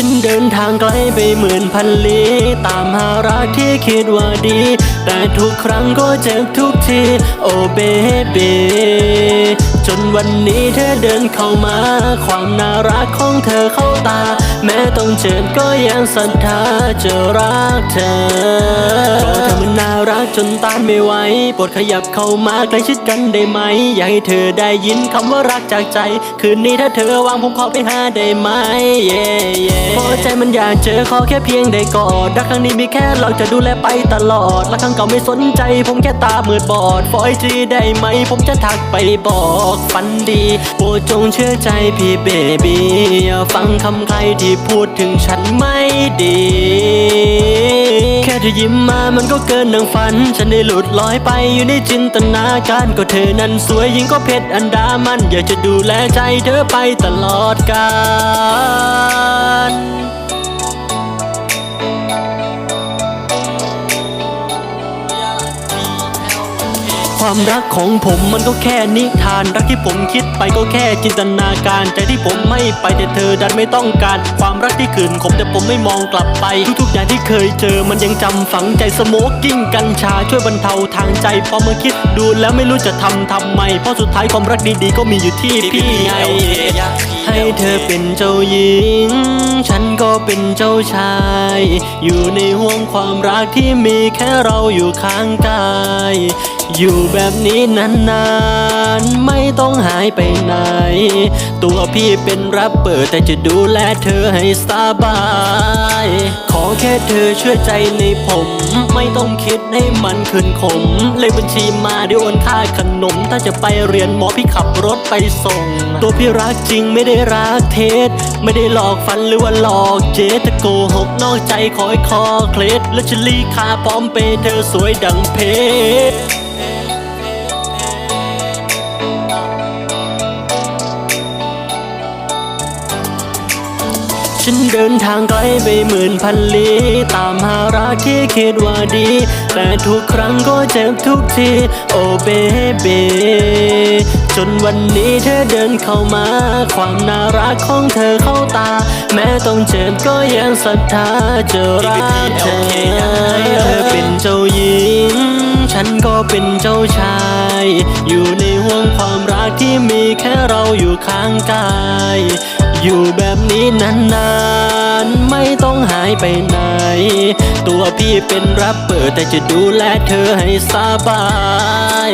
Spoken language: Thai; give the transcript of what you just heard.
ฉันเดินทางไกลไปหมื่นพันลี้ ตามหารักที่คิดว่าดี แต่ทุกครั้งก็เจ็บทุกที โอ้เบบีจนวันนี้เธอเดินเข้ามา ความน่ารักของเธอเข้าตา แม้ต้องเจ็บก็ยังศรัทธาจะรักเธอ จนต้านไม่ไหวปรดขยับเข้ามาใกล้ชิดกันได้ไหม อยากให้เธอได้ยินคำว่ารักจากใจ คืนนี้ถ้าเธอวางผมขอไปหาได้ไหม yeah, yeah เพราะใจมันอยากเจอขอแค่เพียงได้กอดรักครั้งนี้มีแค่เราจะดูแลไปตลอดรักครั้งเก่าไม่สนใจ ผมแค่ตามืดบอดฟอยจีได้ไหม ผมจะทักไปบอกฝันดีโปรดจงเชื่อใจพี่เบบี้อย่าฟังคำใครที่พูดถึงฉันไม่ดี ที่ยิ้มมามันก็เกินดังฝัน ฉันได้หลุดลอยไปอยู่ในจินตนาการก็เธอนั้นสวยยิ่งก็เพชรอันดามัน อยากจะดูแลใจเธอไปตลอดกาล ความรักของผมมันก็แค่นิทาน รักที่ผมคิดไปก็แค่จินตนาการ ใจที่ผมไม่ไปแต่เธอดันไม่ต้องการ ความรักที่ขืนขมแต่ผมไม่มองกลับไป ทุกๆอย่างที่เคยเจอมันยังจำฝังใจสโมกกิ้งกัญชาช่วยบรรเทาทางใจพอมาคิดดูแล้วไม่รู้จะทำทำไม เพราะสุดท้ายความรักดีๆก็มีอยู่ที่พี่ไง เธอเป็นเจ้าหญิง ฉันก็เป็นเจ้าชาย อยู่ในห่วงความรักที่มีแค่เราอยู่ข้างกาย อยู่แบบนี้นานๆ ไม่ต้องหายไปไหน ตัวพี่เป็นรับเปิดแต่จะดูแลเธอให้สบาย แค่เธอเชื่อใจในผม ไม่ต้องคิดให้มันขึ้นขม เลยบัญชีมาเดี๋ยวโอนค่าขนม ถ้าจะไปเรียนหมอพี่ขับรถไปส่ง ตัวพี่รักจริงไม่ได้รักเท็จไม่ได้หลอกฟันหรือว่าหลอกเจ๊แต่โกหกนอกใจคอยคอเคล็ดและจะลีคาพร้อมเปเธอสวยดังเพชร ฉันเดินทางไกลไปหมื่นพันลี้ ตามหารักที่คิดว่าดี แต่ทุกครั้งก็เจ็บทุกที โอ้เบบีจนวันนี้เธอเดินเข้ามา ความน่ารักของเธอเข้าตา แม้ต้องเจ็บก็ยังศรัทธาจะรักเธอเธอเป็นเจ้าหญิง ฉันก็เป็นเจ้าชาย อยู่ในห่วงความรักที่มีแค่เราอยู่ข้างกาย อยู่แบบนี้นานๆ ไม่ต้องหายไปไหน ตัวพี่เป็นรับเปิดแต่จะดูแลเธอให้สบาย